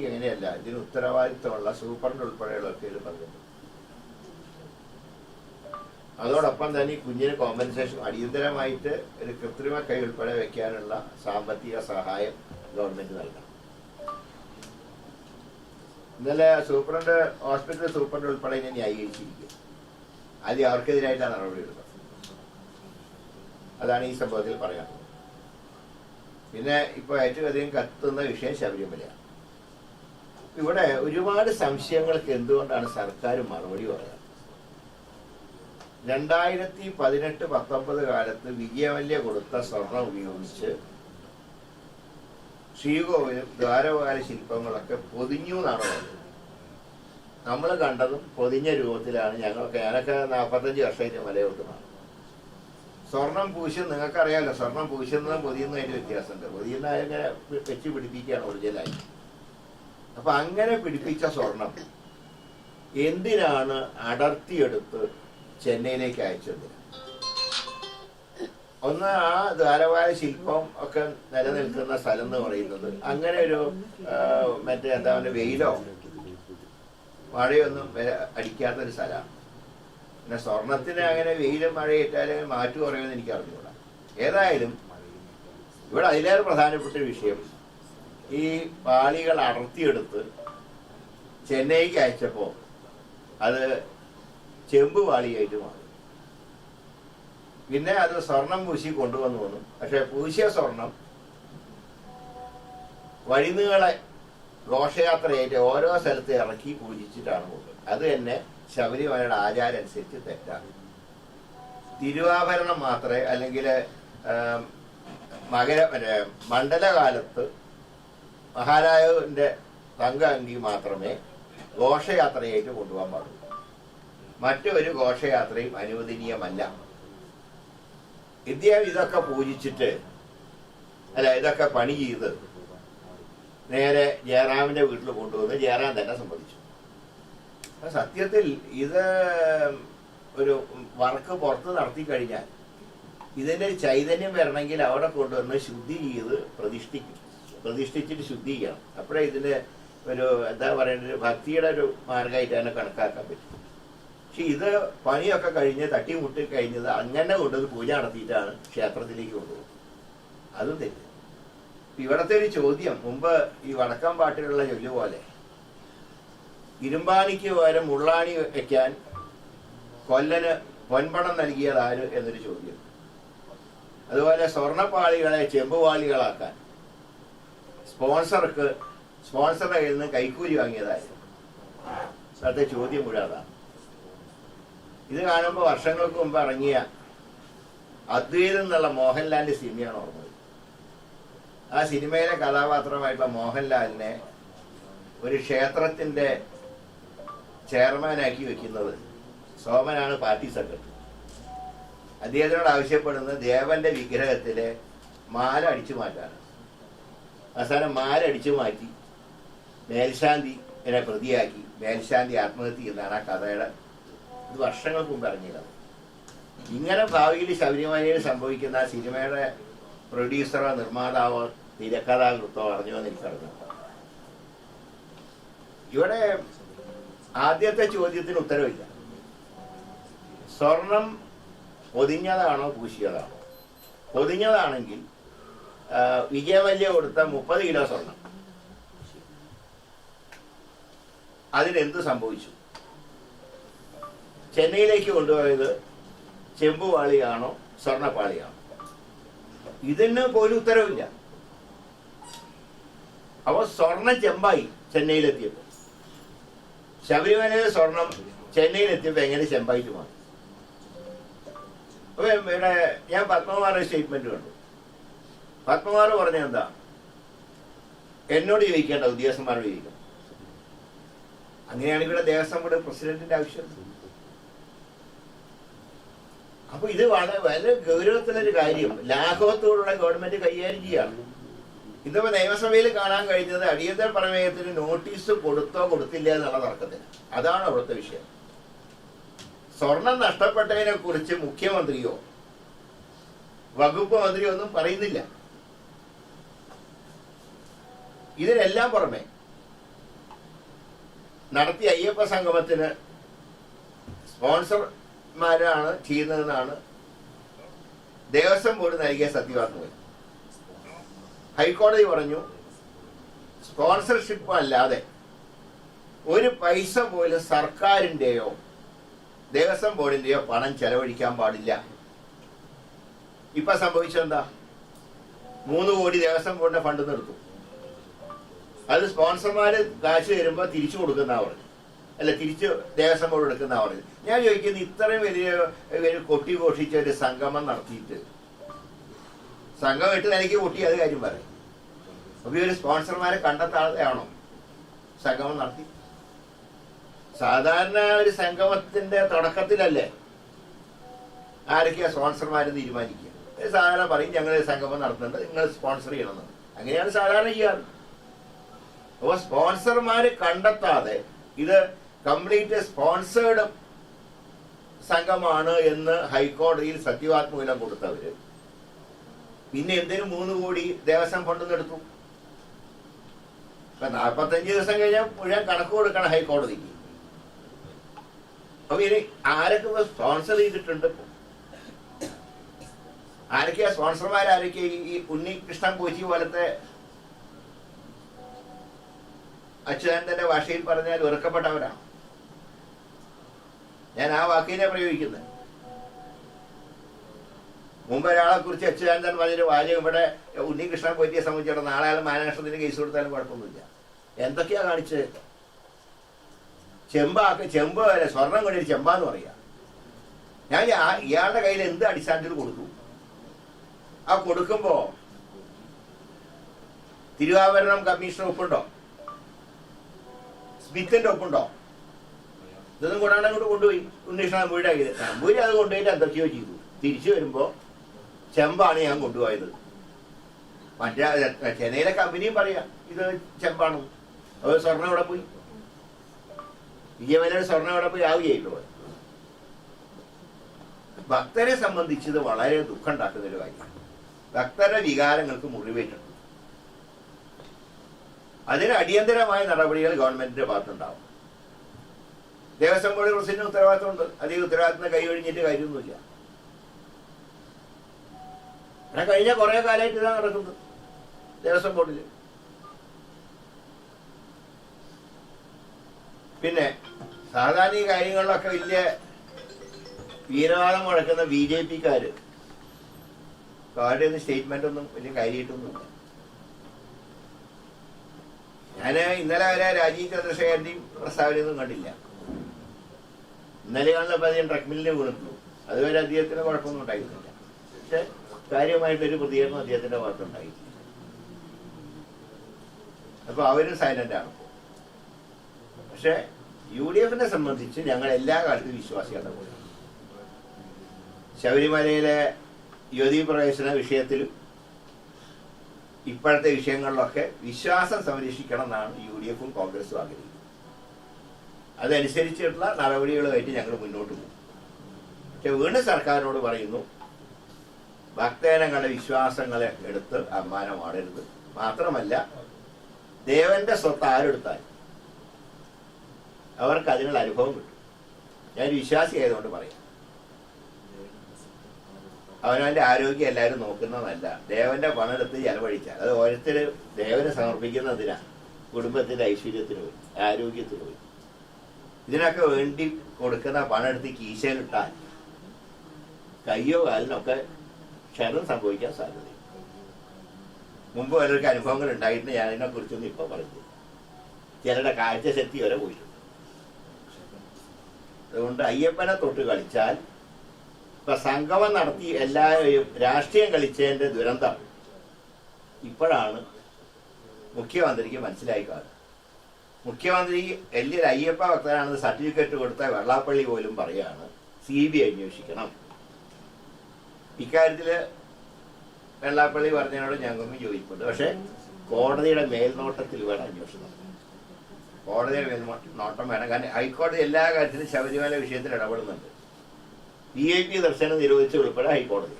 പങ്കെടുക്കണമെങ്കിൽ അങ്ങനെയല്ല. ഇതിന് ഉത്തരവാദിത്തമുള്ള സൂപ്രണ്ട് ഉൾപ്പെടെയുള്ളവർക്ക് ഇത് പങ്കെടുക്കും. അതോടൊപ്പം തന്നെ ഈ കുഞ്ഞിന് കോമ്പൻസേഷൻ അടിയന്തരമായിട്ട് ഒരു കൃത്രിമ കൈ ഉൾപ്പെടെ വെക്കാനുള്ള സാമ്പത്തിക സഹായം ഗവൺമെന്റ് നൽകണം. ഇന്നലെ സൂപ്രണ്ട് ഹോസ്പിറ്റൽ സൂപ്രണ്ട് ഉൾപ്പെടെ ഇനി ന്യായീകരിച്ചിരിക്കുക. ആദ്യം അവർക്കെതിരായിട്ടാണ് നടപടി എടുക്കുന്നത് അതാണ് ഈ സംഭവത്തിൽ പറയാനുള്ളത്. പിന്നെ ഇപ്പോൾ ഏറ്റവും അധികം കത്തുന്ന വിഷയം ശബരിമലയാണ്. ഇവിടെ ഒരുപാട് സംശയങ്ങൾക്ക് എന്തുകൊണ്ടാണ് സർക്കാർ മറുപടി പറയുന്നത് രണ്ടായിരത്തി പതിനെട്ട് പത്തൊമ്പത് കാലത്ത് വിജയമല്യ കൊടുത്ത സ്വർണം ഉപയോഗിച്ച് ശ്രീകോവിലും ദ്വാരപാല ശില്പങ്ങളൊക്കെ പൊതിഞ്ഞു എന്നാണ് പറഞ്ഞത് നമ്മൾ കണ്ടതും പൊതിഞ്ഞ രൂപത്തിലാണ് ഞങ്ങളൊക്കെ ഞാനൊക്കെ നാൽപ്പത്തഞ്ച് വർഷമായിട്ട് മലയോട്ടുമാണ് സ്വർണം പൂശും നിങ്ങൾക്കറിയാലോ സ്വർണം പൂശുന്നതും പൊതിയുന്നതിന്റെ വ്യത്യാസമുണ്ട്. പൊതിയുന്ന വെച്ച് പിടിപ്പിക്കുകയാണ് ഒറിജിനലായി അപ്പൊ അങ്ങനെ പിടിപ്പിച്ച സ്വർണം. എന്തിനാണ് അടർത്തിയെടുത്ത് ചെന്നൈയിലേക്ക് അയച്ചത്? ഒന്ന് ആ ധാരവായ ശില്പം ഒക്കെ നിലനിൽക്കുന്ന സ്ഥലം എന്ന് പറയുന്നത്. അങ്ങനെ ഒരു മറ്റേ എന്താ പറയുക വെയിലോ മഴയൊന്നും അടിക്കാത്തൊരു സ്ഥലമാണ്. പിന്നെ സ്വർണത്തിന് അങ്ങനെ വെയിലും മഴയിട്ടാൽ മാറ്റു കുറയുമെന്ന് എനിക്ക് അറിഞ്ഞുകൂടാ ഏതായാലും ഇവിടെ അതിലേറെ പ്രധാനപ്പെട്ട വിഷയം ഈ പാളികൾ അടർത്തിയെടുത്ത് ചെന്നൈക്ക് അയച്ചപ്പോൾ അത് ചെമ്പ് പാളിയായിട്ട് മാറി. പിന്നെ അത് സ്വർണം പൂശി കൊണ്ടുവന്നു വന്നു. പക്ഷെ പൂശിയ സ്വർണം വഴിനുകളെ ഘോഷയാത്രയായിട്ട് ഓരോ സ്ഥലത്ത് ഇറക്കി പൂജിച്ചിട്ടാണ് പോകുന്നത്. അത് തന്നെ ശബരിമലയുടെ ആചാരം അനുസരിച്ച് തെറ്റാണ്. തിരുവാഭരണം മാത്രമേ അല്ലെങ്കിൽ മകര മണ്ഡലകാലത്ത് മഹാരാജന്റെ തങ്ക അങ്കി മാത്രമേ ഘോഷയാത്രയായിട്ട് കൊണ്ടുപോകാൻ പാടുള്ളൂ. മറ്റൊരു ഘോഷയാത്രയും അനുവദനീയമല്ല. ഇദ്ദേഹം ഇതൊക്കെ പൂജിച്ചിട്ട് അല്ല ഇതൊക്കെ പണി ചെയ്ത് നേരെ ജയറാമിന്റെ വീട്ടിൽ കൊണ്ടുവന്ന് ജയറാം തന്നെ സമ്മതിച്ചു. സത്യത്തിൽ ഇത് ഒരു വർക്ക് പുറത്ത് നടത്തി കഴിഞ്ഞാൽ ഇതിന്റെ ഒരു ചൈതന്യം വരണമെങ്കിൽ അവിടെ കൊണ്ടുവന്ന് ശുദ്ധി ചെയ്ത് പ്രതിഷ്ഠിക്കും. പ്രതിഷ്ഠിച്ചിട്ട് ശുദ്ധി ചെയ്യണം അപ്പോഴേ ഇതിന്റെ ഒരു എന്താ പറയേണ്ടത് ഒരു ഭക്തിയുടെ ഒരു മാർഗമായിട്ട് തന്നെ കണക്കാക്കാൻ പറ്റും. പക്ഷെ ഇത് പണിയൊക്കെ കഴിഞ്ഞ് തട്ടിമുട്ടി കഴിഞ്ഞത് അങ്ങനെ കൊണ്ടത് പൂജ നടത്തിയിട്ടാണ് ക്ഷേത്രത്തിലേക്ക് കൊണ്ടുപോകുന്നത്. അതും തെറ്റ്. ഇവിടത്തെ ഒരു ചോദ്യം മുമ്പ് ഈ വടക്കം പാട്ടിലുള്ള ചൊല്ലു പോലെ ഇരുമ്പാനിക്ക് പകരം മുള്ളാണി വയ്ക്കാൻ കൊല്ലന് പൊൻപണം നൽകിയത് ആര് എന്നൊരു ചോദ്യം. അതുപോലെ സ്വർണപ്പാളികളെ ചെമ്പുപാളികളാക്കാൻ. സ്പോൺസർക്ക് സ്പോൺസറുടെ കയ്യിൽ നിന്ന് കൈക്കൂലി വാങ്ങിയതായിരുന്നു. അന്നത്തെ ചോദ്യം മുഴുവൻ ഇത് കാണുമ്പോൾ വർഷങ്ങൾക്ക് മുമ്പ് ഇറങ്ങിയ അദ്വൈതം എന്നുള്ള മോഹൻലാലിന്റെ സിനിമയാണ് ഓർമ്മത് ആ സിനിമയിലെ കഥാപാത്രമായിട്ടുള്ള മോഹൻലാലിനെ ഒരു ക്ഷേത്രത്തിന്റെ ചെയർമാനാക്കി വെക്കുന്നത് സോമനാണ് പാർട്ടി സെക്രട്ടറി. അദ്ദേഹത്തിനോട് ആവശ്യപ്പെടുന്നത് ദേവന്റെ വിഗ്രഹത്തിലെ മാല അടിച്ചു മാറ്റാണ് അവസാനം മാരടിച്ചു മാറ്റി. മേൽശാന്തി എന്നെ പ്രതിയാക്കി. മേൽശാന്തി ആത്മഹത്യ എന്നാണ് ആ കഥയുടെ ഇത് വർഷങ്ങൾക്ക് മുമ്പ് ഇറങ്ങിയത് ഇങ്ങനെ ഭാവിയിൽ ശബരിമലയിൽ സംഭവിക്കുന്ന ആ സിനിമയുടെ പ്രൊഡ്യൂസറോ നിർമ്മാതാവോ തിരക്കഥാകൃത്തോ അറിഞ്ഞോ എന്ന് എനിക്കറിഞ്ഞു ഇവിടെ ആദ്യത്തെ ചോദ്യത്തിന് ഉത്തരവില്ല. സ്വർണം പൊതിഞ്ഞതാണോ പൂശിയതാണോ? പൊതിഞ്ഞതാണെങ്കിൽ വിജയമല്യ കൊടുത്ത മുപ്പത് കിലോ സ്വർണം. അതിനെന്ത് സംഭവിച്ചു? ചെന്നൈയിലേക്ക് കൊണ്ടുപോയത് ചെമ്പുപാളിയാണോ സ്വർണപ്പാളിയാണോ ഇതിന് പോലും ഉത്തരവില്ല. അപ്പൊ സ്വർണം ചെമ്പായി ചെന്നൈയിലെത്തിയപ്പോൾ. ശബരിമലയിലെ സ്വർണം ചെന്നൈയിലെത്തിയപ്പോൾ എങ്ങനെ ചെമ്പായിട്ട് മാറി? അപ്പൊ ഇവിടെ ഞാൻ പത്മകുമാറിന്റെ സ്റ്റേറ്റ്മെന്റ് കണ്ടു. പത്മകുമാർ പറഞ്ഞ എന്താ? എന്നോട് ചോദിക്കേണ്ട ഉദ്യോഗസ്ഥന്മാരോട് ചോദിക്കണം അങ്ങനെയാണ് ഇവിടെ ദേവസ്വം ബോർഡ് പ്രസിഡന്റിന്റെ ആവശ്യം. അപ്പൊ ഇത് വളരെ വളരെ ഗൗരവത്തിലൊരു കാര്യം. ലാഘവത്തോടുള്ള ഗവൺമെന്റ് കൈകാര്യം ചെയ്യാണ്. ഇന്നിപ്പോ നിയമസഭയിൽ കാണാൻ കഴിഞ്ഞത് അടിയന്തര പ്രമേയത്തിന് നോട്ടീസ് കൊടുത്തോ കൊടുത്തില്ല എന്നുള്ള തർക്കത്തിന്. അതാണ് അവിടുത്തെ വിഷയം. സ്വർണം നഷ്ടപ്പെട്ടതിനെ കുറിച്ച് മുഖ്യമന്ത്രിയോ വകുപ്പ് മന്ത്രിയോ ഒന്നും പറയുന്നില്ല. ഇതിനെല്ലാം പുറമെ നടത്തിയ അയ്യപ്പ സംഗമത്തിന് സ്പോൺസർമാരാണ് ചെയ്യുന്നതെന്നാണ് ദേവസ്വം ബോർഡ് നൽകിയ സത്യവാങ്മൂലം ഹൈക്കോടതി പറഞ്ഞു സ്പോൺസർഷിപ്പ് അല്ലാതെ ഒരു പൈസ പോലും സർക്കാരിന്റെയോ ദേവസ്വം ബോർഡിന്റെയോ പണം ചെലവഴിക്കാൻ പാടില്ല. ഇപ്പൊ സംഭവിച്ചെന്താ മൂന്ന് കോടി ദേവസ്വം ബോർഡിന്റെ ഫണ്ട് നിർത്തും അത് സ്പോൺസർമാര് കാശ് തരുമ്പോൾ തിരിച്ചു കൊടുക്കുന്ന പറഞ്ഞു അല്ല തിരിച്ച് ദേവസ്വം ബോർഡ് എടുക്കുന്ന പറഞ്ഞു ഞാൻ ചോദിക്കുന്നത് ഇത്രയും വലിയ കൊട്ടി ഘോഷിച്ച ഒരു സംഗമം നടത്തിയിട്ട് സംഘം ഇട്ട് നിലയ്ക്ക് കൊട്ടി അത് കാര്യം പറയും. അപ്പൊ ഈ ഒരു സ്പോൺസർമാരെ കണ്ടെത്താതെയാണോ സംഗമം നടത്തി. സാധാരണ ഒരു സംഗമത്തിന്റെ തുടക്കത്തിലല്ലേ? ആരൊക്കെയാ സ്പോൺസർമാരെന്ന് തീരുമാനിക്കുക? സാധാരണ പറയും ഞങ്ങൾ സംഗമം നടത്തുന്നുണ്ട് നിങ്ങൾ സ്പോൺസർ ചെയ്യണമെന്ന്. അങ്ങനെയാണ് സാധാരണ ചെയ്യാറ്. അപ്പോൾ സ്പോൺസർമാര് കണ്ടെത്താതെ ഇത് കംപ്ലീറ്റ് സ്പോൺസേഡ് സംഘമാണ് എന്ന് ഹൈക്കോടതിയിൽ സത്യവാത്മൂലം കൊടുത്തവര്. പിന്നെ എന്തിനു മൂന്ന് കോടി ദേവസ്വം ഫണ്ട് എടുത്തു. ഇപ്പൊ നാൽപ്പത്തഞ്ച് ദിവസം കഴിഞ്ഞാൽ മുഴുവൻ കണക്ക് കൊടുക്കണം ഹൈക്കോടതിക്ക്. അപ്പൊ ഇനി ആരൊക്കെ സ്പോൺസർ ചെയ്തിട്ടുണ്ട്? ആരൊക്കെയാ സ്പോൺസർമാർ ആരൊക്കെയാ ഈ ഉണ്ണികൃഷ്ണൻ കോച്ചി പോലത്തെ അച്യുതാനന്ദന്റെ ഭാഷയിൽ പറഞ്ഞാൽ വെറുക്കപ്പെട്ടവരാണ് ഞാൻ ആ വാക്കിനെ പ്രയോഗിക്കുന്നത്. മുമ്പ് ഒരാളെ കുറിച്ച് അച്യുതാനന്ദൻ പറഞ്ഞൊരു വാചകം ഇവിടെ ഉണ്ണികൃഷ്ണൻ പോറ്റിയെ സംബന്ധിച്ചിടത്തോളം നാളെ ആയാലും മാനനഷ്ടത്തിന് കേസ് കൊടുത്താലും കുഴപ്പമൊന്നുമില്ല. എന്തൊക്കെയാ കാണിച്ചത്? ചെമ്പാക്ക് ചെമ്പ് വരെ സ്വർണം കൊണ്ടൊരു ചെമ്പാന്ന് പറയാ. ഞാൻ ഇയാളുടെ കയ്യിൽ എന്ത് അടിസ്ഥാനത്തിൽ കൊടുക്കും ആ കൊടുക്കുമ്പോ തിരുവാഭരണം കമ്മീഷണർ ഒപ്പുണ്ടോ? സ്മിത്തിന്റെ ഒപ്പുണ്ടോ? ഇതൊന്നും കൂടാണ്ട് അങ്ങോട്ട് കൊണ്ടുപോയി. ഉണ്ണീഷ്ണ നമ്പൂരിയുടെ തമ്പൂരി അത് കൊണ്ടുപോയിട്ട് എന്തൊക്കെയോ ചെയ്തു. തിരിച്ചു വരുമ്പോ ചെമ്പാണ് ഞാൻ കൊണ്ടുപോയത്. മറ്റേ ചെന്നൈയിലെ കമ്പനിയും പറയാ ഇത് ചെമ്പാണ്. അത് സ്വർണം ഇവിടെ പോയി? വിജയമലയുടെ സ്വർണം ഇവിടെ പോയി? ആവുകയല്ലോ ഭക്തരെ സംബന്ധിച്ച് ഇത് വളരെ ദുഃഖം ഉണ്ടാക്കുന്ന ഒരു കാര്യമാണ്. ഭക്തരുടെ വികാരങ്ങൾക്ക് മുറിവേറ്റുണ്ട് അതിന് അടിയന്തരമായ നടപടികൾ ഗവൺമെന്റിന്റെ ഭാഗത്തുണ്ടാവും. ദേവസ്വം ബോർഡ് പ്രസിഡന്റ് ഉത്തരവാദിത്തമുണ്ട്. അധികം ഉത്തരവാദിത്തം കൈയൊഴിഞ്ഞിട്ട് കാര്യമൊന്നുമില്ല. അങ്ങനെ കഴിഞ്ഞ കുറെ കാലമായിട്ട് ഇതാണ് നടക്കുന്നത് ദേവസ്വം ബോർഡിൽ പിന്നെ സാധാരണ ഈ കാര്യങ്ങളിലൊക്കെ വലിയ വീരവാദം മുഴക്കുന്ന ബി ജെ പിക്കാര്. അവരുടെ സ്റ്റേറ്റ്മെന്റ് ഒന്നും വലിയ കാര്യമായിട്ടൊന്നുമില്ല. ഞാൻ ഇന്നലെ വരെ രാജീവ് ചന്ദ്രശേഖരന്റെയും പ്രസ്താവനയൊന്നും കണ്ടില്ല. ഇന്നലെ കാണുന്നപ്പോൾ അദ്ദേഹം ട്രക്മില്ലിന് വീണിട്ടു അതുവരെ അദ്ദേഹത്തിന് കുഴപ്പമൊന്നും ഉണ്ടായിരുന്നില്ല. പക്ഷെ കാര്യമായിട്ടൊരു പ്രതികരണം അദ്ദേഹത്തിന്റെ ഭാഗത്തുണ്ടായി അപ്പൊ അവരും ആണ്. പക്ഷെ യു ഡി എഫിനെ സംബന്ധിച്ച് ഞങ്ങൾ എല്ലാ കാലത്തും വിശ്വാസികളുടെ കൂടെ ശബരിമലയിലെ യുവതി പ്രവേശന വിഷയത്തിലും ഇപ്പോഴത്തെ വിഷയങ്ങളിലൊക്കെ വിശ്വാസം സംരക്ഷിക്കണം എന്നാണ് യു ഡി എഫും കോൺഗ്രസും ആഗ്രഹിക്കുന്നത്. അതനുസരിച്ചിട്ടുള്ള നടപടികളുമായിട്ട് ഞങ്ങൾ മുന്നോട്ട് പോകും. പക്ഷെ വീണ്ടും സർക്കാരിനോട് പറയുന്നു ഭക്തജനങ്ങളുടെ വിശ്വാസങ്ങളെ എടുത്ത് അമ്മാനമാടരുത് മാത്രമല്ല ദേവന്റെ സ്വത്ത് ആരെടുത്താൽ അവർക്ക് അതിനുള്ള അനുഭവം കിട്ടും. ഞാൻ വിശ്വാസി ആയതുകൊണ്ട് പറയാം. അവനവന്റെ ആരോഗ്യം എല്ലാവരും നോക്കുന്നതല്ല. ദേവന്റെ പണമെടുത്ത് ചെലവഴിച്ചാൽ. അത് ഓരോരുത്തര് ദേവന് സമർപ്പിക്കുന്നതിനാ. കുടുംബത്തിന്റെ ഐശ്വര്യത്തിന് പോയി ആരോഗ്യത്തിന് പോയി. ഇതിനൊക്കെ വേണ്ടി കൊടുക്കുന്ന പണം എടുത്ത് കീശയിലിട്ടാൽ കയ്യോ കാലിനൊക്കെ ക്ഷരം സംഭവിക്കാൻ സാധ്യത മുമ്പ് പലർക്ക് അനുഭവങ്ങൾ ഉണ്ടായിട്ട് ഞാൻ അതിനെ കുറിച്ചൊന്നും ഇപ്പൊ പറഞ്ഞു ചിലരുടെ കാഴ്ചശക്തി വരെ പോയിട്ടുണ്ട്. അതുകൊണ്ട് അയ്യപ്പനെ തൊട്ട് കളിച്ചാൽ ഇപ്പൊ സംഗമം നടത്തി എല്ലാവരെയും രാഷ്ട്രീയം കളിച്ചതിന്റെ ദുരന്തം ഇപ്പോഴാണ് മുഖ്യമന്ത്രിക്ക് മനസ്സിലായി കാണുന്നത്. മുഖ്യമന്ത്രി വലിയൊരു അയ്യപ്പ ഭക്തനാണെന്ന് സർട്ടിഫിക്കറ്റ് കൊടുത്ത വെള്ളാപ്പള്ളി പോലും പറയാണ് സി ബി അന്വേഷിക്കണം. ഇക്കാര്യത്തിൽ വെള്ളാപ്പള്ളി പറഞ്ഞതിനോട് ഞങ്ങൾക്കും ചോദിക്കുന്നുണ്ട് പക്ഷെ കോടതിയുടെ മേൽനോട്ടത്തിൽ വേണം അന്വേഷണം. കോടതിയുടെ മേൽനോട്ടം വേണം. കാരണം ഹൈക്കോടതി എല്ലാ കാര്യത്തിലും ശബരിമല വിഷയത്തിൽ ഇടപെടുന്നുണ്ട്. വി ഐ പി ദർശനം നിരോധിച്ച ഉൾപ്പെടെ ഹൈക്കോടതി.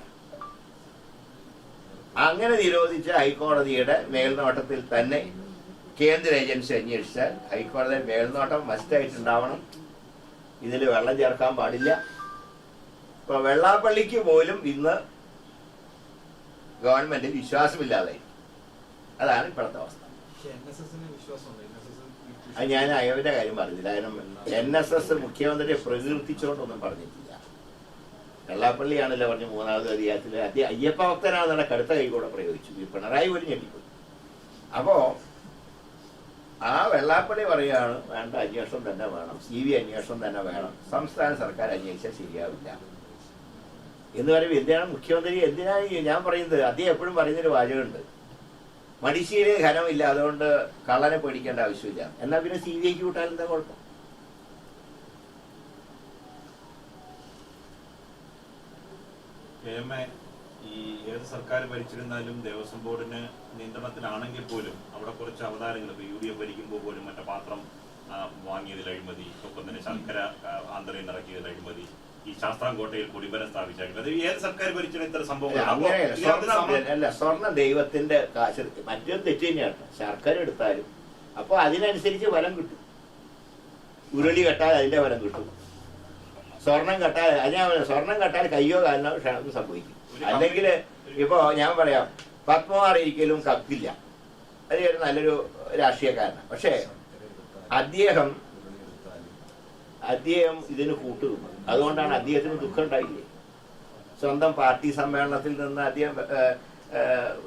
അങ്ങനെ നിരോധിച്ച ഹൈക്കോടതിയുടെ മേൽനോട്ടത്തിൽ തന്നെ കേന്ദ്ര ഏജൻസി അന്വേഷിച്ചാൽ ഹൈക്കോടതി മേൽനോട്ടം മസ്റ്റായിട്ടുണ്ടാവണം. ഇതിൽ വെള്ളം ചേർക്കാൻ പാടില്ല. ഇപ്പൊ വെള്ളാപ്പള്ളിക്ക് പോലും ഇന്ന് ഗവൺമെന്റ് വിശ്വാസമില്ലാതെ അതാണ് ഇപ്പോഴത്തെ അവസ്ഥ. അത് ഞാൻ അയവന്റെ കാര്യം പറഞ്ഞില്ല. കാരണം എൻ എസ് എസ് മുഖ്യമന്ത്രിയെ പ്രകീർത്തിച്ചുകൊണ്ടൊന്നും പറഞ്ഞിട്ടില്ല. വെള്ളാപ്പള്ളിയാണല്ലോ പറഞ്ഞ് മൂന്നാമത് അധികാരത്തിൽ അദ്ദേഹം അയ്യപ്പ ഭക്തനാണെന്നുള്ള കടുത്ത കൈ കൂടെ പ്രയോഗിച്ചു. ഈ പിണറായി പോലും ഞെട്ടിപ്പോയി. അപ്പോ ആ വെള്ളാപ്പള്ളി പറയുകയാണ് വേണ്ട അന്വേഷണം തന്നെ വേണം. സി ബി അന്വേഷണം തന്നെ വേണം. സംസ്ഥാന സർക്കാർ അന്വേഷിച്ചാൽ ശരിയാവില്ല. എന്ന് പറയുമ്പോൾ എന്തിനാണ് മുഖ്യമന്ത്രി എന്തിനാണ് ഞാൻ പറയുന്നത്? അദ്ദേഹം എപ്പോഴും പറയുന്നൊരു വാചകമുണ്ട്. മടിശ്ശേരി ഖനമില്ല അതുകൊണ്ട് കള്ളനെ പേടിക്കേണ്ട ആവശ്യമില്ല. എന്നാൽ പിന്നെ സി ബി ഐക്ക് വിട്ടാൽ എന്താ കുഴപ്പം? എം എ ഈ ഏത് സർക്കാർ ഭരിച്ചിരുന്നാലും ദേവസ്വം ബോർഡിന് നിയന്ത്രണത്തിലാണെങ്കിൽ പോലും അവിടെ കുറച്ച് അവതാരങ്ങൾ ഇപ്പൊ യു ഡി എഫ് ഭരിക്കുമ്പോൾ പോലും മറ്റേ പാത്രം വാങ്ങിയതിൽ അഴിമതി ഒപ്പം തന്നെ ശർക്കര ആന്ധ്രയിൽ ഇറക്കിയതിൽ അഴിമതി ഈ ശാസ്താംകോട്ടയിൽ കൊടിമരം സ്ഥാപിച്ചു അത് ഏത് സർക്കാർ ഭരിച്ചാലും ഇത്ര സംഭവം സംഭവങ്ങൾ അല്ല സ്വർണ ദൈവത്തിന്റെ കാശ് മറ്റൊരു തെറ്റ് തന്നെയാണ്. ശർക്കര എടുത്താലും അപ്പൊ അതിനനുസരിച്ച് ഫലം കിട്ടും. ഉരുളി കെട്ടാൽ അതിന്റെ ഫലം കിട്ടും. സ്വർണം കെട്ടാൽ അത് ഞാൻ സ്വർണം കെട്ടാൽ കയ്യോ കാലിനോ ക്ഷണം സംഭവിക്കും. അല്ലെങ്കിൽ ഇപ്പോ ഞാൻ പറയാം പത്മമാർ ഒരിക്കലും കക്കില്ല. അത് ഒരു നല്ലൊരു രാഷ്ട്രീയക്കാരനാണ്. പക്ഷേ അദ്ദേഹം അദ്ദേഹം ഇതിന് കൂട്ടുനിന്നു. അതുകൊണ്ടാണ് അദ്ദേഹത്തിന് ദുഃഖം ഉണ്ടായില്ലേ? സ്വന്തം പാർട്ടി സമ്മേളനത്തിൽ നിന്ന് അദ്ദേഹം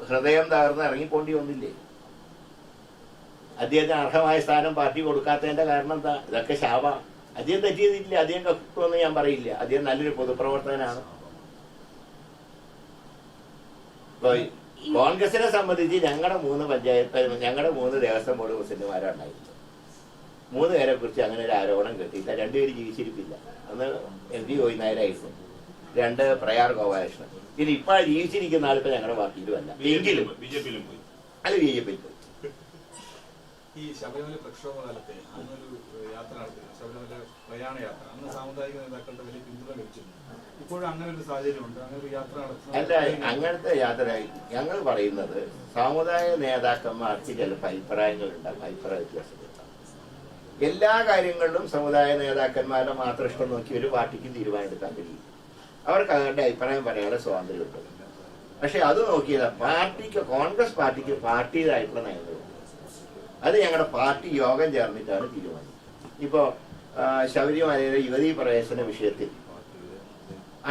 ഹൃദയം തകർന്ന് ഇറങ്ങിപ്പോണ്ടി വന്നില്ലേ? അദ്ദേഹത്തിന് അർഹമായ സ്ഥാനം പാർട്ടി കൊടുക്കാത്തതിന്റെ കാരണം എന്താ? ഇതൊക്കെ ശാപ അദ്ദേഹം തെറ്റിയതില്ല അദ്ദേഹം കക്കുമെന്ന് ഞാൻ പറയില്ല. അദ്ദേഹം നല്ലൊരു പൊതുപ്രവർത്തകനാണ്. ഇപ്പൊ കോൺഗ്രസിനെ സംബന്ധിച്ച് ഞങ്ങളുടെ മൂന്ന് പഞ്ചായത്ത് ഞങ്ങളുടെ മൂന്ന് ദേവസ്വം ബോർഡ് പ്രസിഡന്റുമാരുണ്ടായിരുന്നു. മൂന്ന് പേരെ കുറിച്ച് അങ്ങനെ ഒരു ആരോപണം കിട്ടിയില്ല. രണ്ടുപേര് ജീവിച്ചിരിപ്പില്ല. അന്ന് എം പി നായരായിരുന്നു രണ്ട് പ്രയാർ ഗോപാലകൃഷ്ണൻ. പിന്നെ ഇപ്പോൾ ജീവിച്ചിരിക്കുന്ന ആളിപ്പോ ഞങ്ങളുടെ പാർട്ടിയിലും അല്ല. എങ്കിലും ബി ജെ പിയിലും പോയി. അല്ല ബി ജെ പി പോയി. ഈ ശബരിമല പ്രക്ഷോഭ കാലത്തെ അന്നൊരു യാത്ര നടത്തി ശബരിമല പ്രയാണ യാത്ര അന്ന് സാമുദായിക നേതാക്കളുടെ വലിയ പിന്തുണ ലഭിച്ചിരുന്നു. ഇപ്പോഴും അങ്ങനെ ഒരു സാഹചര്യമുണ്ട്. അങ്ങനെ ഒരു യാത്ര അല്ല അങ്ങനത്തെ യാത്ര ഞങ്ങൾ പറയുന്നത് സാമുദായിക നേതാക്കന്മാർക്ക് ചിലപ്പോൾ അഭിപ്രായങ്ങളുണ്ടാകും അഭിപ്രായ വ്യത്യാസങ്ങളുണ്ടാകും എല്ലാ കാര്യങ്ങളിലും സമുദായ നേതാക്കന്മാരുടെ മാത്രം ഇഷ്ടം നോക്കി ഒരു പാർട്ടിക്ക് തീരുമാനമെടുക്കാൻ കഴിയും അവർക്ക് അവരുടെ അഭിപ്രായം പറയാനുള്ള സ്വാതന്ത്ര്യം ഉണ്ട് പക്ഷെ അത് നോക്കിയതാ പാർട്ടിക്ക് കോൺഗ്രസ് പാർട്ടിക്ക് പാർട്ടിയുടേതായിട്ടുള്ള നയങ്ങളുണ്ട്. അത് ഞങ്ങളുടെ പാർട്ടി യോഗം ചേർന്നിട്ടാണ് തീരുമാനം ഇപ്പോ ആ, ശബരിമലയിലെ യുവതീ പ്രവേശന വിഷയത്തിൽ.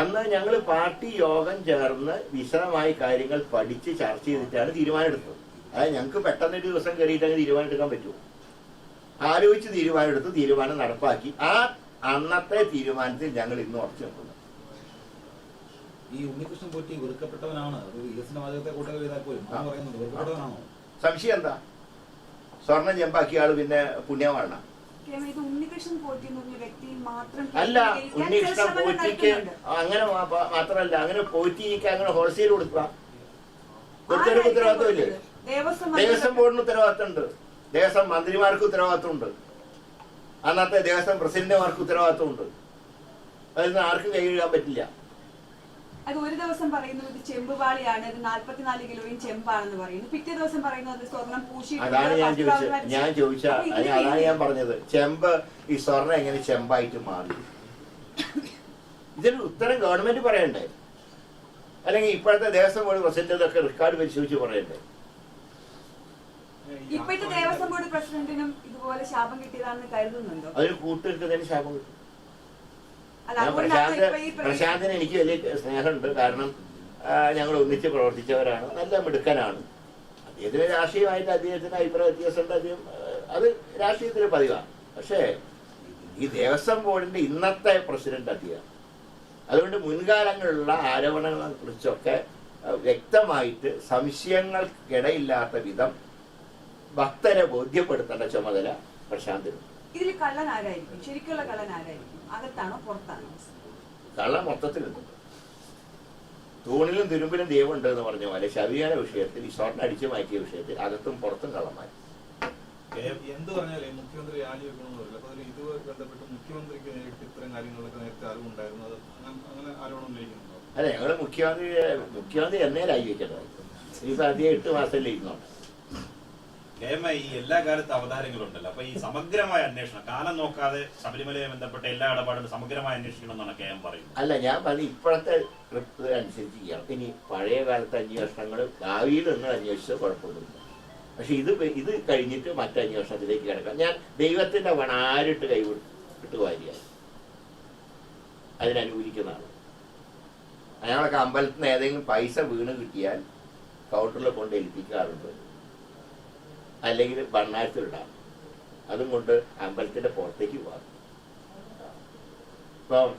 അന്ന് ഞങ്ങൾ പാർട്ടി യോഗം ചേർന്ന് വിശദമായി കാര്യങ്ങൾ പഠിച്ച് ചർച്ച ചെയ്തിട്ടാണ് തീരുമാനമെടുത്തത്. അതായത് ഞങ്ങൾക്ക് പെട്ടെന്ന് ഒരു ദിവസം കയറിയിട്ട് അങ്ങ് തീരുമാനമെടുക്കാൻ പറ്റുമോ? ആലോചിച്ച് തീരുമാനമെടുത്ത് തീരുമാനം നടപ്പാക്കി. ആ അന്നത്തെ തീരുമാനത്തിൽ ഞങ്ങൾ ഇന്ന് ഉറച്ചു നിൽക്കുന്നു. ഈ ഉണ്ണികൃഷ്ണൻ പോറ്റി വെറുക്കപ്പെട്ടവനാണ്. സംശയം എന്താ? സ്വർണം ചെമ്പാക്കിയ ആൾ പിന്നെ പുണ്യമാണ് ഉണ്ണികൃഷ്ണൻ പോറ്റി എന്ന് പറഞ്ഞ വ്യക്തി മാത്രം അല്ല ഉണ്ണികൃഷ്ണൻ പോറ്റിക്ക് അങ്ങനെ മാത്രമല്ല അങ്ങനെ പോറ്റിക്ക് അങ്ങനെ ഹോൾസെയിൽ കൊടുക്കുക. കൊടുത്തൊരു കൊടുത്തത്? ദേവസ്വം ബോർഡിന് ഉത്തരവാദിത്തം ഉണ്ട് ദേവസ്വം മന്ത്രിമാർക്ക് ഉത്തരവാദിത്തമുണ്ട് അന്നത്തെ ദേവസ്വം പ്രസിഡന്റുമാർക്ക് ഉത്തരവാദിത്തമുണ്ട് അതിൽ നിന്ന് ആർക്കും കൈ കഴുകാൻ പറ്റില്ല. അത് ഒരു ദിവസം പറയുന്നു ഇത് ചെമ്പുപാളിയാണ് ഇത് നാല്പത്തിനാല് കിലോയും ചെമ്പാണെന്ന് പറയുന്നു. പിറ്റേ ദിവസം പറയുന്നത് സ്വർണം പൂശി അതാണ് ഞാൻ ചോദിച്ചത്. ഞാൻ ചോദിച്ച അതാണ് ഞാൻ പറഞ്ഞത്. ചെമ്പ് ഈ സ്വർണം എങ്ങനെ ചെമ്പായിട്ട് മാറി? ഇതിന് ഉത്തരം ഗവൺമെന്റ് പറയണ്ടേ? അല്ലെങ്കിൽ ഇപ്പോഴത്തെ ദേവസ്വം ബോർഡ് പ്രസിഡന്റ് ഇതൊക്കെ റെക്കോർഡ് പരിശോധിച്ച് പറയണ്ടേ? ഇപ്പോഴത്തെ ദേവസ്വം ബോർഡ് പ്രസിഡന്റിനും ഇതുപോലെ ശാപം കിട്ടിയതാണെന്ന് കരുതുന്നുണ്ടോ? അതിന് കൂട്ടുനിൽക്കുന്നതിന് ശാപം കിട്ടും. ഞാൻ പ്രശാന്ത് പ്രശാന്തിന് എനിക്ക് വലിയ സ്നേഹമുണ്ട്. കാരണം ഞങ്ങൾ ഒന്നിച്ച് പ്രവർത്തിച്ചവരാണ്. നല്ല മിടുക്കനാണ്. അദ്ദേഹത്തിന് രാഷ്ട്രീയമായിട്ട് അദ്ദേഹത്തിന് അഭിപ്രായ വ്യത്യാസമുണ്ട്. അദ്ദേഹം അത് രാഷ്ട്രീയത്തിന് പതിവാണ്. പക്ഷേ ഈ ദേവസ്വം ബോർഡിന്റെ ഇന്നത്തെ പ്രസിഡന്റ് അദ്ദേഹം. അതുകൊണ്ട് മുൻകാലങ്ങളിലുള്ള ആരോപണങ്ങളെ കുറിച്ചൊക്കെ വ്യക്തമായിട്ട് സംശയങ്ങൾക്കിടയില്ലാത്ത വിധം ഭക്തരെ ബോധ്യപ്പെടുത്തേണ്ട ചുമതല പ്രശാന്തിനുണ്ട്. ഇതിൽ കള്ളൻ ആരായിരിക്കും? ശരിക്കുള്ള കള്ളൻ ആരായിരിക്കും? അകത്താണോ പുറത്താണോ? കള്ള മൊത്തത്തിലുണ്ട് തൂണിലും തുരുമ്പിലും ഉണ്ട് എന്ന് പറഞ്ഞ പോലെ ശബരിമല വിഷയത്തിൽ ഈശ്വരനെ അടിച്ചു മാറ്റിയ വിഷയത്തിൽ അകത്തും പുറത്തും കള്ളന്മാർ എന്ത് പറഞ്ഞാലേ മുഖ്യമന്ത്രി ആലി വെക്കണമെന്നില്ല അപ്പൊ ഇതുമായി ബന്ധപ്പെട്ട് മുഖ്യമന്ത്രിക്ക് നേരിട്ട് ഇത്തരം കാര്യങ്ങളൊക്കെ നേരത്തെ അറിവുണ്ടായിരുന്നു അത് അങ്ങനെ- ആരോപണം അല്ല ഞങ്ങൾ മുഖ്യമന്ത്രി മുഖ്യമന്ത്രി എന്നേ രാജിവെച്ചിട്ടുണ്ട് ഇനിയിപ്പോ അധികം എട്ട് മാസം ഇരുന്നോട്ടെ കെ ഈ എല്ലാ കാലത്ത് അവതാരങ്ങളുണ്ടല്ലോ. അപ്പൊ ഈ സമഗ്രമായ അന്വേഷണം കാലം നോക്കാതെ ശബരിമലയെ ബന്ധപ്പെട്ട എല്ലാ ഇടപാടും സമഗ്രമായി അന്വേഷിക്കണം എന്നാണ് കെ എം പറയുന്നത്. അല്ല ഞാൻ പറഞ്ഞ ഇപ്പോഴത്തെ അനുസരിച്ച് ചെയ്യാം. ഇനി പഴയ കാലത്തെ അന്വേഷണങ്ങൾ ഭാവിയിൽ നിന്ന് അന്വേഷിച്ചത് കുഴപ്പമൊന്നുമില്ല. പക്ഷെ ഇത് ഇത് കഴിഞ്ഞിട്ട് മറ്റു അന്വേഷണത്തിലേക്ക് കിടക്കാം. ഞാൻ ദൈവത്തിന്റെ വണാരിട്ട് ആരിട്ട് കൈ വിട്ട് വാരിയാൽ അതിനനുകൂലിക്കുന്നതാണ് അയാളൊക്കെ അമ്പലത്തിൽ നിന്ന് ഏതെങ്കിലും പൈസ വീണ് കിട്ടിയാൽ കൗണ്ടറിൽ കൊണ്ട് ഏൽപ്പിക്കാറുണ്ട്. അല്ലെങ്കിൽ ഭണ്ണാരത്തിലിടാം അതും കൊണ്ട് അമ്പലത്തിന്റെ പുറത്തേക്ക് പോകാം. ഇപ്പം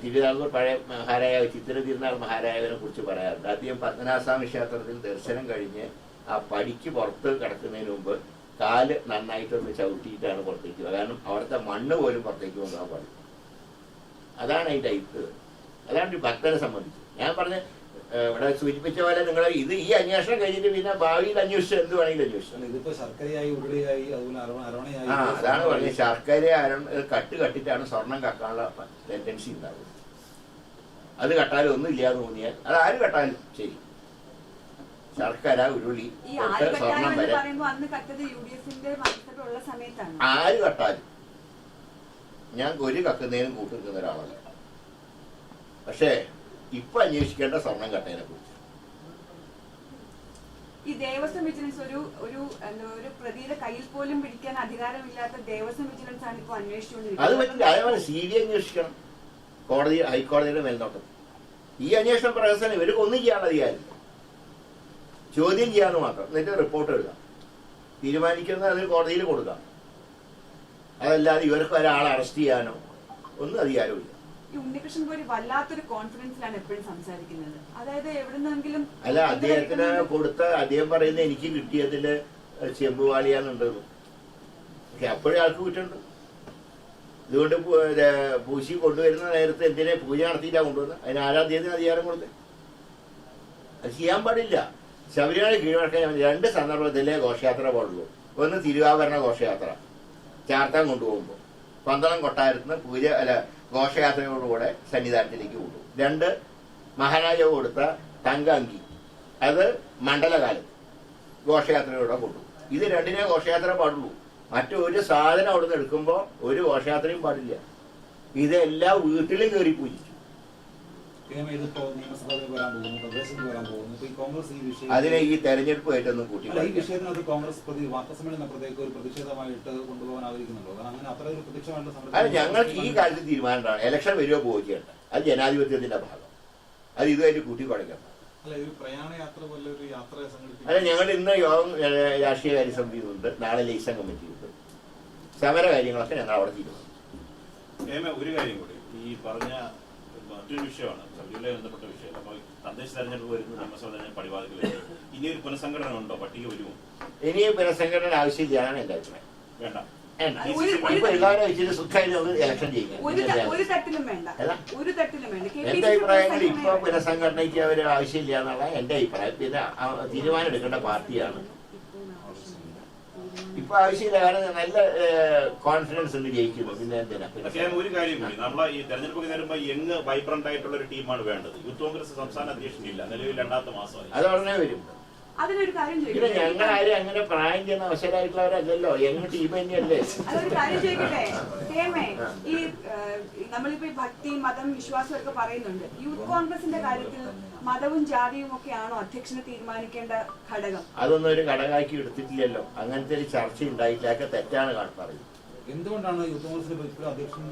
തിരുവിതാംകൂർ പഴയ മഹാരായ ചിത്തിര തിരുനാൾ മഹാരായവനെ കുറിച്ച് പറയാറുണ്ട്. അദ്ദേഹം പത്മനാഭസ്വാമി ക്ഷേത്രത്തിൽ ദർശനം കഴിഞ്ഞ് ആ പടിക്ക് പുറത്ത് കിടക്കുന്നതിന് മുമ്പ് കാൽ നന്നായിട്ടൊന്ന് ചവിട്ടിയിട്ടാണ് പുറത്തേക്ക് പോകുക കാരണം അവിടുത്തെ മണ്ണ് പോലും പുറത്തേക്ക് കൊണ്ടുപോകാൻ പാടില്ല. അതാണ് അതിന്റെ അയിപ്പ് അതാണ് ഭക്തനെ സംബന്ധിച്ച്. ഞാൻ പറഞ്ഞ ഇവിടെ സൂചിപ്പിച്ച പോലെ നിങ്ങൾ ഇത് ഈ അന്വേഷണം കഴിഞ്ഞിട്ട് പിന്നെ ഭാവിയിൽ അന്വേഷിച്ചു എന്ത് വേണമെങ്കിലും അന്വേഷിച്ചു. അല്ല, ഇതിപ്പോ ശർക്കരയായി ഉരുളിയായി അതുപോലെ അരവണ അരവണയായി ആ അതാണ് പറഞ്ഞത്. ശർക്കര കട്ട് കട്ടിട്ടാണ് സ്വർണം കക്കാനുള്ള ടെൻഡൻസി ഉണ്ടാകുന്നത് അത് കട്ടാലും ഒന്നും ഇല്ലാന്ന് തോന്നിയാൽ അത് ആര് കട്ടാലും ശരി. ശർക്കര ഉരുളി ഈ ആര് സ്വർണം വരെ. ആര് കട്ടാലും. ഞാൻ ഒരു കക്കുന്നതിനും കൂട്ടിരിക്കുന്ന ഒരാളല്ല. പക്ഷേ ഇപ്പൊ അന്വേഷിക്കേണ്ട സ്വർണം കട്ടയെ കുറിച്ച്. ഈ ദേവസ്വം വിജിലൻസ് ഒരു ഒരു എന്താ ഒരു പ്രതിയുടെ കയ്യിൽ പോലും പിടിക്കാൻ അധികാരമില്ലാത്ത ദേവസ്വം വിജിലൻസ് ആണ് ഇപ്പോൾ അത് പറ്റില്ല. അതേപോലെ സി ബി അന്വേഷിക്കണം. കോടതി ഹൈക്കോടതിയുടെ മേൽനോട്ടം. ഈ അന്വേഷണം പ്രകാശനം ഇവർക്ക് ഒന്നും ചെയ്യാനുള്ള അധികാരം ചോദ്യം ചെയ്യാന്ന് മാത്രം. എന്നിട്ട് റിപ്പോർട്ട് എഴുതാം. തീരുമാനിക്കുന്നത് അതിന് കോടതിയിൽ കൊടുക്കാം. അതല്ലാതെ ഇവർക്ക് ഒരാളെ അറസ്റ്റ് ചെയ്യാനോ ഒന്നും അധികാരമില്ല. ഉണ്ണികൃഷ്ണൻ പോയി വല്ലാത്തൊരു കോൺഫിഡൻസിലാണ് എപ്പോഴും സംസാരിക്കുന്നത്. അതായത് എവിടുന്നെങ്കിലും അല്ല അദ്ദേഹത്തിന് കൊടുത്ത അദ്ദേഹം പറയുന്നത് എനിക്ക് കിട്ടിയതിൽ ചെമ്പുവാളിയാന്നുണ്ടെന്ന് എപ്പോഴും ആൾക്ക് കിട്ടുന്നുണ്ട് ഇതുകൊണ്ട് പൂശി കൊണ്ടുവരുന്ന നേരത്തെ എന്തിനെ പൂജ നടത്തിയിട്ടാ കൊണ്ടുവന്നത് അതിന് അദ്ദേഹത്തിന് അധികാരം കൊടുത്തേ? അത് ചെയ്യാൻ പാടില്ല. ശബരിമല കീഴ്വഴക്കം രണ്ട് സന്ദർഭത്തിലേ ഘോഷയാത്ര പാടുള്ളൂ. ഒന്ന് തിരുവാഭരണ ഘോഷയാത്ര. ചാർത്താൻ കൊണ്ടുപോകുമ്പോൾ പന്തളം കൊട്ടാരത്തിന് പൂജ അല്ല ഘോഷയാത്രയോടുകൂടെ സന്നിധാനത്തിലേക്ക് കൂടും. രണ്ട് മഹാരാജാവ് കൊടുത്ത തങ്ക അങ്കി അത് മണ്ഡലകാലത്ത് ഘോഷയാത്രയോടെ കൊണ്ടുപോകും ഇത് രണ്ടിനെ ഘോഷയാത്ര പാടുള്ളൂ. മറ്റൊരു സാധനം അവിടുന്ന് എടുക്കുമ്പോൾ ഒരു ഘോഷയാത്രയും പാടില്ല. ഇതെല്ലാം വീട്ടിലും കയറി പൂജിച്ചു ഇപ്പൊ ഈ തെരഞ്ഞെടുപ്പ് ഈ വിഷയം അതിനെ ഈ തെരഞ്ഞെടുപ്പുമായിട്ടൊന്നും കൂട്ടി ഈ. വിഷയത്തിനകത്ത് കോൺഗ്രസ് പ്രതി വാർത്താസമ്മേളനം അപ്പുറത്തേക്ക് ഒരു പ്രതിഷേധമായിട്ട് കൊണ്ടുപോകാൻ ആഗ്രഹിക്കുന്നുണ്ടോ? കാരണം അങ്ങനെ അത്ര ഒരു ഞങ്ങൾക്ക് ഈ കാര്യത്തിൽ തീരുമാനമാണ് ഇലക്ഷൻ വരുമോ പോവുകയോ ചെയ്യണ്ട അത് ജനാധിപത്യത്തിന്റെ ഭാഗം. അത് ഇതുമായിട്ട് കൂട്ടിക്കൊടുക്കണം അല്ല ഒരു പ്രയാണയാത്ര പോലെ ഒരു യാത്ര അല്ല ഞങ്ങൾ ഇന്ന് യോഗം രാഷ്ട്രീയ കാര്യ സമിതിയുണ്ട് നാളെ ലൈസൻ കമ്മിറ്റിയുണ്ട് സമര കാര്യങ്ങളൊക്കെ ഞങ്ങൾ അവിടെ തീരുമാനിച്ചു ഒരു കാര്യം കൂടി. ഈ പറഞ്ഞ മറ്റൊരു വിഷയമാണ്. ശബരിമലയെ ബന്ധപ്പെട്ട വിഷയം. അപ്പോൾ തദ്ദേശ തെരഞ്ഞെടുപ്പ് വരുന്ന നിയമസഭ തെരഞ്ഞെടുപ്പ് പടിവാതിക്കൽ ഇനി ഒരു പുനഃസംഘടന ഉണ്ടോ? പട്ടിക വരുമോ? ഇനി പുനഃസംഘടന ആവശ്യമില്ലാണ് എന്റെ അഭിപ്രായം. വേണ്ട. എന്റെ സി അഭിപ്രായങ്ങൾ ഇപ്പൊ പുനഃസംഘടനയ്ക്ക് അവർ ആവശ്യമില്ല എന്നുള്ള എന്റെ അഭിപ്രായം. പിന്നെ തീരുമാനം എടുക്കേണ്ട പാർട്ടിയാണ്. ഇപ്പൊ ആവശ്യമില്ല കാരണം നല്ല കോൺഫിഡൻസ് ഉണ്ട് ജയിക്കുന്നു പിന്നെ എന്തിനാ? പക്ഷേ ഒരു കാര്യം കൂടി നമ്മളെ ഈ തെരഞ്ഞെടുപ്പ് നേരുമ്പോ യങ് വൈബ്രന്റ് ആയിട്ടുള്ള ഒരു ടീമാണ് വേണ്ടത്. യൂത്ത് കോൺഗ്രസ് സംസ്ഥാന അധ്യക്ഷനില്ല നിലവിൽ രണ്ടാമത്തെ മാസമായി. അത് ഉടനെ വരും. അതിനൊരു കാര്യം ചോദിക്കട്ടെ? ഞങ്ങൾ ആരും അങ്ങനെ പ്രായം ചെയ്യുന്ന അവശരായിട്ടുള്ളവരല്ലോ യങ് ടീം തന്നെയല്ലേ അതൊരു കാര്യം ചോദിക്കട്ടെ? ഹേമേ ഈ നമ്മളിപ്പോ ഭക്തി മതം വിശ്വാസം ഒക്കെ പറയുന്നുണ്ട്. യൂത്ത് കോൺഗ്രസിന്റെ കാര്യത്തിൽ മതവും ജാതിയും ഒക്കെ ആണോ അധ്യക്ഷനെ തീരുമാനിക്കേണ്ട ഘടകം? അതൊന്നും ഒരു ഘടകമാക്കി എടുത്തിട്ടില്ലല്ലോ. അങ്ങനത്തെ ഒരു ചർച്ച ഉണ്ടായിട്ടില്ല തെറ്റാണ് കാണ- പറയുന്നത് എന്തുകൊണ്ടാണ് യൂത്ത് ഇപ്പോഴും അധ്യക്ഷൻ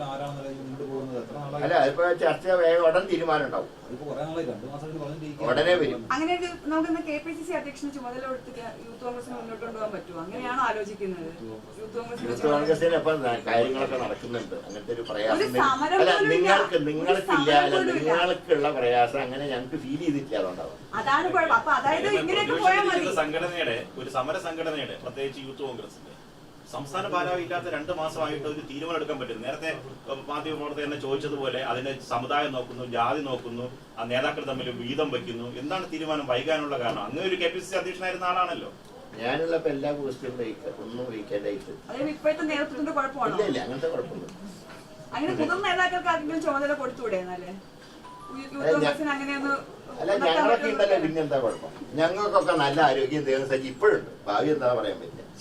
മുന്നോട്ട് പോകുന്നത്? എത്ര നാളായി? അല്ല അതിപ്പോ ചർച്ച വേഗം ഉടൻ തീരുമാനം ഉണ്ടാവും. അതിപ്പോ കുറെ നാളായി രണ്ടു മാസമായിട്ട് ഉടനെ വരും. അങ്ങനെ ഒരു നമുക്ക് കെ പി സി സി അധ്യക്ഷന് ചുമതല കൊടുത്തിട്ട് യൂത്ത് കോൺഗ്രസിന് മുന്നോട്ട് കൊണ്ടുപോകാൻ പറ്റുമോ? അങ്ങനെയാണോ ആലോചിക്കുന്നത്? യൂത്ത് കോൺഗ്രസിന്റെ യൂത്ത് ചുമതല കോൺഗ്രസിന് ഇപ്പം ന- കാര്യങ്ങളൊക്കെ നടക്കുന്നുണ്ട്. അങ്ങനത്തെ ഒരു പ്രയാസം ഒരു സമരം അല്ല പോലും ഇല്ല. നിങ്ങൾക്ക് ഒരു നിങ്ങൾക്കില്ല. സമരം അല്ല പോലും ഇല്ല. നിങ്ങൾക്കുള്ള പ്രയാസം അങ്ങനെ ഞങ്ങൾക്ക് ഫീൽ ചെയ്തിട്ടില്ല അതുകൊണ്ടാവും. അതാണ് കുഴപ്പം. അപ്പൊ അതായത് ഇങ്ങനെയൊക്കെ പോയാൽ മതി. പ്രതിപക്ഷത്തിരിക്കുന്ന സംഘടനയുടെ ഒരു സമര സംഘടനയുടെ പ്രത്യേകിച്ച് യൂത്ത് കോൺഗ്രസിന്റെ സംസ്ഥാന ഭാരവാഹി ഇല്ലാത്ത രണ്ട് മാസമായിട്ട് ഒരു തീരുമാനം എടുക്കാൻ പറ്റും നേരത്തെ മാധ്യമ പ്രവർത്തകർ തന്നെ ചോദിച്ചതുപോലെ അതിന്റെ സമുദായം നോക്കുന്നു ജാതി നോക്കുന്നു ആ നേതാക്കൾ തമ്മിൽ വീതം വയ്ക്കുന്നു. എന്താണ് തീരുമാനം? വൈകാനുള്ള കാരണം? അങ്ങനെ ഒരു കെ പി സി സി അധ്യക്ഷനായിരുന്ന ആളാണല്ലോ. ഞാനുള്ളപ്പോ എല്ലാ പോസ്റ്റും ഒന്നും നേതൃത്വത്തിന്റെ ഇല്ല ഇല്ല അങ്ങനത്തെ കുഴപ്പമൊന്നും അങ്ങനെ മുതിർന്ന നേതാക്കൾക്ക് ചുമതല കൊടുത്തൂടെ എന്നാലേ അല്ല നടത്താൻ ഞങ്ങളൊക്കെ ഉണ്ടല്ലോ പറ്റുമോ? പിന്നെന്താ കുഴപ്പം? ഞങ്ങൾക്കൊക്കെ നല്ല ആരോഗ്യം ദൈവം സജ്ജി ഇപ്പോഴുണ്ട് ഭാവി എന്താ പറയാൻ പറ്റും